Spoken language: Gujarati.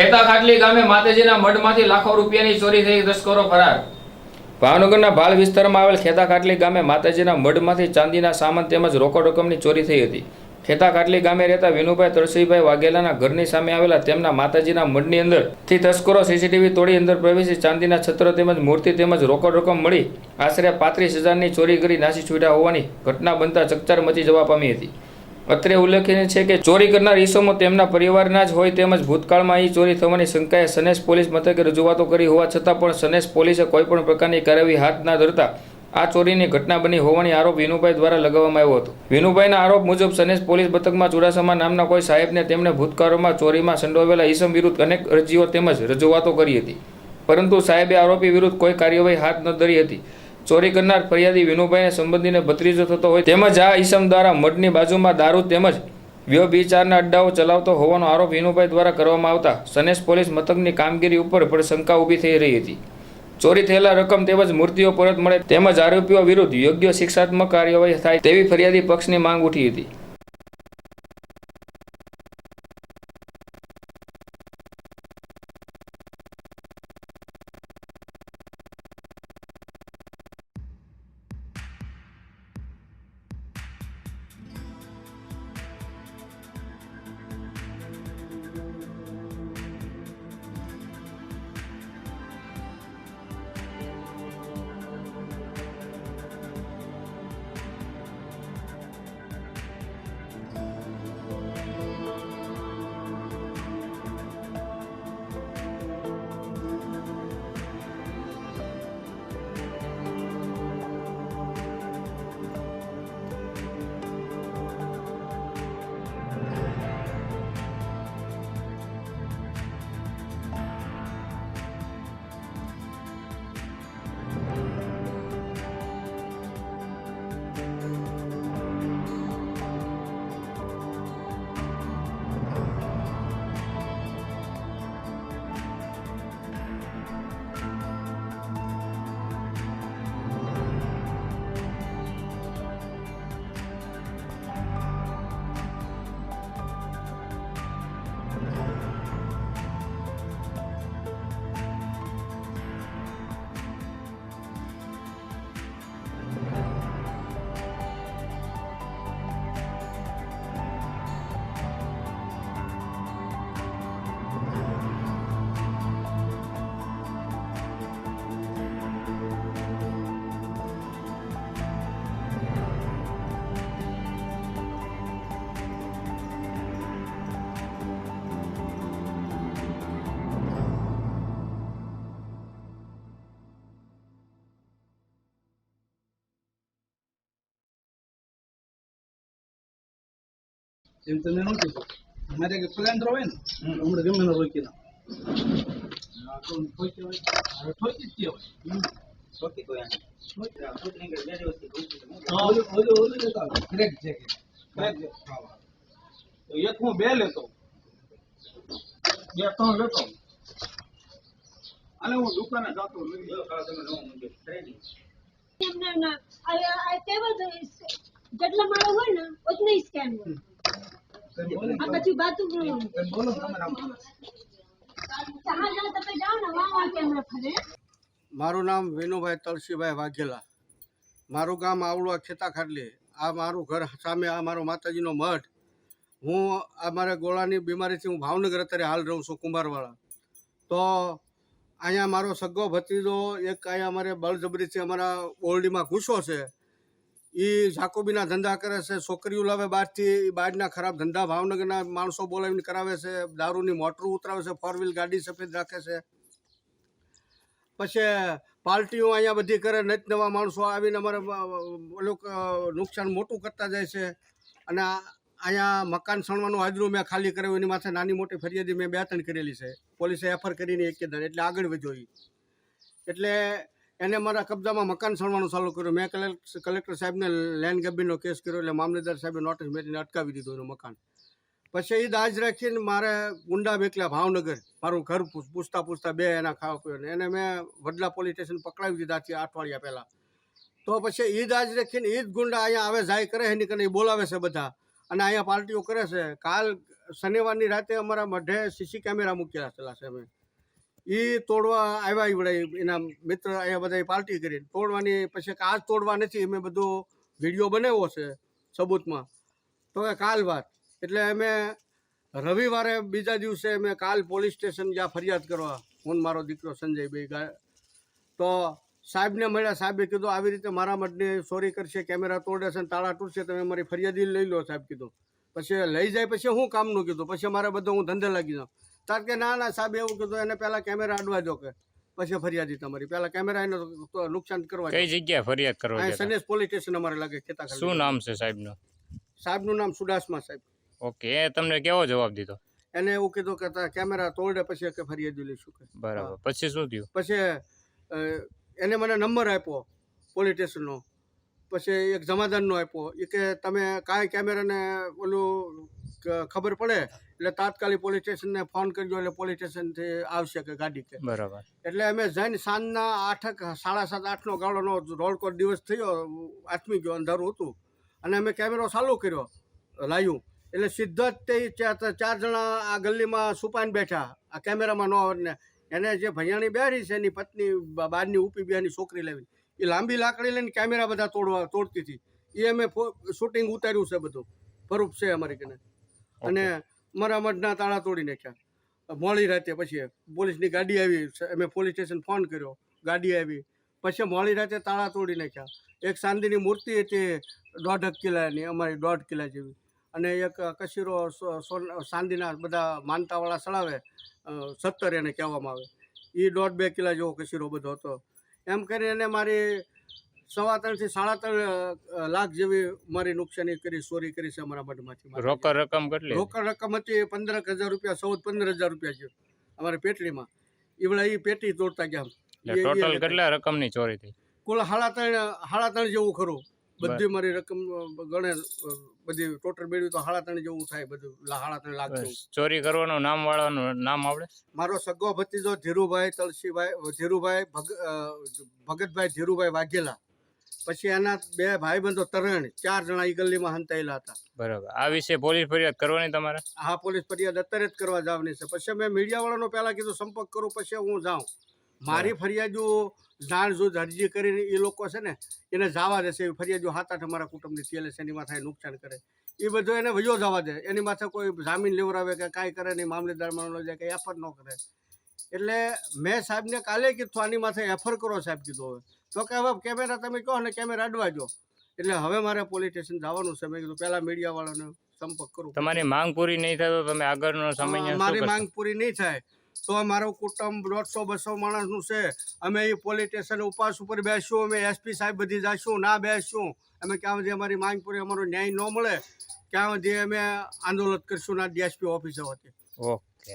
ખેતા ખાટલી ગામે માતાજીના મઢમાંથી લાખો રૂપિયાની ચોરી થઈ તસ્કરો ફરાર. ભાવનગરના ભાલ વિસ્તારમાં આવેલ ખેતા ખાટલી ગામે માતાજીના મઢમાંથી ચાંદીના સામાન તેમજ રોકડ રકમની ચોરી થઈ હતી. ખેતા ખાટલી ગામે રહેતા વિનુભાઈ તળસીભાઈ વાઘેલાના ઘરની સામે આવેલા તેમના માતાજીના મઢની અંદરથી તસ્કરો સીસીટીવી તોડી અંદર પ્રવેશી ચાંદીના છત્ર તેમજ મૂર્તિ તેમજ રોકડ રકમ મળી આશરે પાંત્રીસ હજારની ચોરી કરી નાસી છૂટ્યા હોવાની ઘટના બનતા ચકચાર મચી જવા પામી હતી. અત્રે ઉલ્લેખનીય છે કે ચોરી કરનાર ઈસમો તેમના પરિવારના જ હોય તેમજ ભૂતકાળમાં અહીં ચોરી થવાની શંકાએ સનેશ પોલીસ મથકે રજૂઆતો કરી હોવા છતાં પણ સનેશ પોલીસે કોઈપણ પ્રકારની કાર્યવાહી હાથ ના ધરતા આ ચોરીની ઘટના બની હોવાની આરોપ વિનુભાઈ દ્વારા લગાવવામાં આવ્યો હતો. વિનુભાઈના આરોપ મુજબ સનેશ પોલીસ મથકમાં ચુડાસમા નામના કોઈ સાહેબને તેમણે ભૂતકાળમાં ચોરીમાં સંડોવેલા ઈસમ વિરુદ્ધ અનેક અરજીઓ તેમજ રજૂઆતો કરી હતી. પરંતુ સાહેબે આરોપી વિરુદ્ધ કોઈ કાર્યવાહી હાથ ન ધરી હતી. ચોરી કરનાર ફરિયાદી વિનુભાઈને સંબંધીને ભત્રીજો થતો હોય તેમજ આ ઈસમ દ્વારા મઢની બાજુમાં દારૂ તેમજ વ્યભિચારના અડ્ડાઓ ચલાવતો હોવાનો આરોપ વિનુભાઈ દ્વારા કરવામાં આવતા સનેશ પોલીસ મથકની કામગીરી ઉપર પણ શંકા ઊભી થઈ રહી હતી. ચોરી થયેલા રકમ તેમજ મૂર્તિઓ પરત મળે તેમજ આરોપીઓ વિરુદ્ધ યોગ્ય શિક્ષાત્મક કાર્યવાહી થાય તેવી ફરિયાદી પક્ષની માંગ ઉઠી હતી. એમ તમે નો કીધું અમારે કે સ્પ્લેન્ડર હોય ને. હમણાં ગમે એને રોકી. તો એક હું બે લેતો બે ત્રણ લેતો અને હું દુકાને જતો ના જેટલા માળો હોય ને ઉતને સ્કેન હોય. પછી બાતું બોલો તમારા જહાજ તમે જાઓ ને વાં વાં કેમેરા ફરે. મારું નામ વિનુભાઈ તળસીભાઈ વાઘેલા. મારું ગામ આવડું ખેતા ખાટલી. આ મારું ઘર સામે આ મારો માતાજીનો મઠ. હું આ મારે ગોળાની બીમારીથી હું ભાવનગર અત્યારે હાલ રહું છું કુંભારવાળા તો અહીંયા મારો સગો ભત્રીજો એક અહીંયા અમારે બળજબરીથી અમારા ઓરડીમાં ઘૂસો છે. એ જાકોબીના ધંધા કરે છે, છોકરીઓ લાવે બહારથી, બહારના ખરાબ ધંધા, ભાવનગરના માણસો બોલાવીને કરાવે છે, દારૂની મોટરું ઉતરાવે છે ફોર વ્હીલ ગાડી સફેદ રાખે છે. પછી પાર્ટીઓ અહીંયા બધી કરે, નત નવા માણસો આવીને અમારે નુકસાન મોટું કરતા જાય છે. અને અહીંયા મકાન સણવાનું હાજરું મેં ખાલી કર્યું, એની માથે નાની મોટી ફરિયાદી મેં બે ત્રણ કરેલી છે. પોલીસે એફઆર કરીને એક એટલે આગળ વધ્યો એટલે એને મારા કબજામાં મકાન સળવાનું ચાલુ કર્યું. મેં કલેક્ટર સાહેબને લેન્ડ ગેબીનો કેસ કર્યો એટલે મામલેદાર સાહેબે નોટિસ મેળવીને અટકાવી દીધું એનું મકાન. પછી એ દાજ રાખીને મારે ગુંડા મેકલા ભાવનગર, મારું ઘર પૂછ- પૂછતા પૂછતા બે એના ખાવા પીવાને એને મેં વડલા પોલીસ સ્ટેશન પકડાવી દીધા છે અઠવાડિયા પહેલાં. તો પછી એ દાજ રાખીને એ જ ગુંડા અહીંયા આવે, જાય, કરે, એની કરીને બોલાવે છે બધા. અને અહીંયા પાર્ટીઓ કરે છે. કાલ શનિવારની રાતે અમારા મઢે સીસી કેમેરા મૂકેલા છે અમે. એ તોડવા આવ્યા ઈવડે એના મિત્ર અહીંયા બધા પાર્ટી કરીને. તોડવાની પછી કાચ તોડવા નથી, અમે બધો વીડિયો બનાવ્યો છે સબૂતમાં. તો કે કાલ વાત. એટલે અમે રવિવારે બીજા દિવસે અમે કાલ પોલીસ સ્ટેશન જ્યાં ફરિયાદ કરવા હું મારો દીકરો સંજયભાઈ તો સાહેબને મળ્યા. સાહેબે કીધું, આવી રીતે મારા મઢને સોરી કરશે, કેમેરા તોડે છે તાળા તૂટશે, તમે મારી ફરિયાદી લઈ લો, સાહેબ કીધું. પછી લઈ જાય, પછી હું કામનું કીધું. પછી મારે બધું હું ધંધે લાગી જાઉં. તાર કે ના ના સાહેબ એવું કીધું એને પહેલાં કેમેરા અડવા દો કે પછી ફરિયાદી તમારી. પહેલાં કેમેરા એને નુકસાન કરવા કઈ જગ્યાએ ફરિયાદ કરવા અહીં સનેશ પોલીસ સ્ટેશન અમારે લાગે કેતા? શું નામ છે સાહેબનું? સાહેબનું નામ સુડાસમા સાહેબ. ઓકે એ તમને કેવો જવાબ દીધો? એને એવું કીધું કે કેમેરા તોડે પછી કે ફરિયાદી લઈશું કે. બરાબર. પછી શું થયું? પછી એને મને નંબર આપ્યો પોલીસ સ્ટેશનનો પછી એક જમાદારનો આપ્યો. એ કે તમે કાંઈ કેમેરાને ઓલું ખબર પડે? એટલે તાત્કાલિક પોલીસ સ્ટેશનને ફોન કરજો એટલે પોલીસ સ્ટેશનથી આવશે કે ગાડી કે. બરાબર. એટલે અમે જઈને સાંજના આઠક સાડા સાત આઠનો ગાળોનો રોડકોટ દિવસ થયો આથમી ગયો અંધારું હતું. અને અમે કેમેરો ચાલુ કર્યો લાવ્યું એટલે સીધા જ તે ચાર જણા આ ગલીમાં સુપાઈને બેઠા. આ કેમેરામાં ન આવે ને. એને જે ભૈયાણી બેરી છે એની પત્ની બ- બહારની ઉપી બેની છોકરી લેવી. એ લાંબી લાકડી લઈને કેમેરા બધા તોડવા તોડતી હતી. એ અમે શૂટિંગ ઉતાર્યું છે બધું. પ્રૂફ છે અમારી કને. અને મારા મઢના તાળા તોડી નાખ્યા. મોડી રાતે પછી પોલીસની ગાડી આવી અમે પોલીસ સ્ટેશન ફોન કર્યો, ગાડી આવી. પછી મોડી રાતે તાળા તોડી નાખ્યા. એક ચાંદીની મૂર્તિ હતી, દોઢ કિલ્લાની અમારી દોઢ કિલ્લા જેવી. અને એક કશીરો ચાંદીના બધા માનતાવાળા સળાવે સત્તર એને કહેવામાં આવે. એ દોઢ બે કિલ્લા જેવો કશીરો બધો હતો. એમ કરીને મારી સવા ત્રણથી સાડા ત્રણ લાખ જેવી મારી નુકસાની કરી ચોરી કરી છે અમારા મઢમાંથી રોકડ રકમ કેટલી? રોકડ રકમ હતી પંદર હજાર રૂપિયા ચૌદ પંદર હજાર રૂપિયા છે અમારી પેટલીમાં એવડા એ પેટી તોડતા ગયા ટોટલ. કેટલા રકમની ચોરી થઈ? કુલ સાડા ત્રણ સાડા ત્રણ જેવું ખરું. બધી મારી રકમ ગણે બધી ટોટલ મેળવી તો સાડા ત્રણ જેવું થાય બધું સાડા ત્રણ લાખ ચોરી કરવાનું નામ વાળાનું નામ આવડે? મારો સગો ભત્રીજો ધીરુભાઈ તલસીભાઈ ધીરુભાઈ ભગ ભગતભાઈ ધીરુભાઈ વાઘેલા. પછી એના બે ભાઈબંધો તરણ ચાર જણા એ ગલીમાં હંતાયેલા હતા. બરાબર. આ વિશે પોલીસ ફરિયાદ કરવાની તમારે? હા પોલીસ ફરિયાદ અત્યારે જ કરવા જવાની છે. પછી મેં મીડિયાવાળાનો પહેલાં કીધું સંપર્ક કરું પછી હું જાઉં. મારી ફરિયાદો જાણ જો અરજી કરીને એ લોકો છે ને એને જવા દેશે એવી ફરિયાદો હાથ આઠ અમારા કુટુંબની થયેલી છે એની માથે નુકસાન કરે. એ બધું એને વયો જવા દે. એની માથે કોઈ જામીન લેવડાવે કે કાંઈ કરે નહીં મામલેદાર માનો જાય કે એફર ન કરે. એટલે મેં સાહેબને કાલે કીધું આની માથે એફર કરો સાહેબ કીધું હવે. તો કે હવે કેમેરા તમે કહો ને કેમેરા અડવા જો એટલે હવે મારે પોલીસ સ્ટેશન જવાનું છે. મેં કીધું પહેલાં મીડિયાવાળાને સંપર્ક કરું. તમારી માંગ પૂરી નહીં થાય તો તમે આગળનો સમય મારી માંગ પૂરી નહીં થાય. તો મારું કુટુંબ દોઢસો બસો માણસનું છે. અમે એ પોલીસ સ્ટેશન ઉપવાસ ઉપર બેસશું. અમે એસપી સાહેબ બધી જઈશું ના બેસશું. અમે ક્યાં સુધી અમારી માંગ પૂરી અમારો ન્યાય ન મળે ક્યાં સુધી અમે આંદોલન કરશું ના ડીએસપી ઓફિસે વચ્ચે ઓકે.